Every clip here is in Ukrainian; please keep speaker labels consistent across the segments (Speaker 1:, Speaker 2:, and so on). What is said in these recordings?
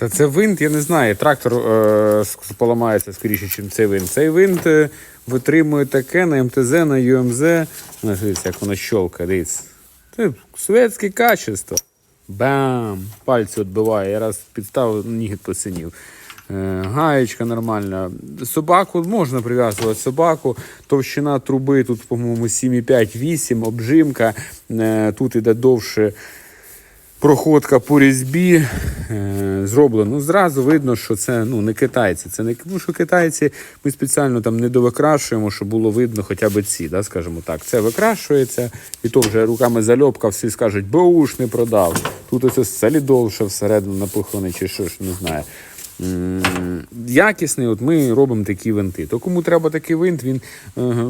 Speaker 1: Та це винт, я не знаю. Трактор е, поламається скоріше, ніж цей винт. Цей винт е, витримує таке на МТЗ, на ЮМЗ. Ну, дивіться, як воно щолкає, дивіться. Це совєтське качество. Бам! Пальці відбиває. Я раз підставив, нігід посинів. Е, Гаєчка нормальна. Собаку можна прив'язувати собаку. Товщина труби тут, по-моєму, 7,5-8, обжимка. Е, Тут іде довше проходка по різьбі е, зроблено. Ну, зразу видно, що це ну, не китайці. Це не ну, що китайці ми спеціально там не довикрашуємо, щоб було видно хоча б ці, да, скажімо так. Це викрашується, і то вже руками зальопка, всі скажуть, бауш не продав. Тут ось солідол всередину напиханий, чи що ж, не знаю. Якісний, от ми робимо такі винти. То кому треба такий винт, він е,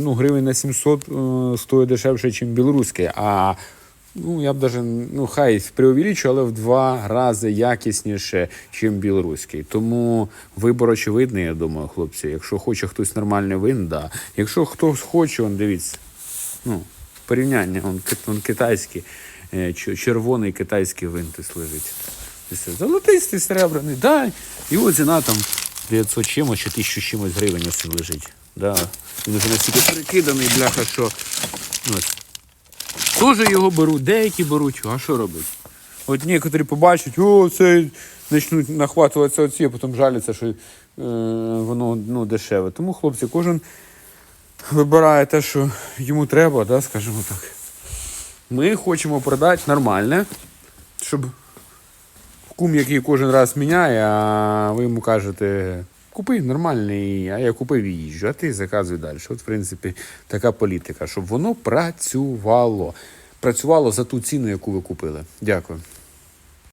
Speaker 1: ну, гривень на 700 е, стоїть дешевше, ніж білоруський. А ну, я б даже, ну, хай преувеличу, але в два рази якісніше, ніж білоруський. Тому вибор очевидний, я думаю, хлопці. Якщо хоче хтось нормальний вин, да. Якщо хтось хоче, он дивіться. Ну, порівняння, он, он китайський, е, червоний китайський винтис лежить. Золотистий, серебряний, да. Його ціна там 900 чимось чи 1000 чимось гривень ось лежить. Да. Він вже настільки перекиданий, бляха, що. ну, Ось. Теж його беруть, деякі беруть, а що робити? От некоторі побачать, о, це почнуть нахватуватися оці, а потім жаляться, що е, воно ну, дешеве. Тому, хлопці, кожен вибирає те, що йому треба, да, скажімо так. Ми хочемо продати нормальне, щоб кум, який кожен раз міняє, а ви йому кажете, купи нормальний, а я купив і їжджу, а ти заказуй далі. От, в принципі, така політика, щоб воно працювало. Працювало за ту ціну, яку ви купили. Дякую.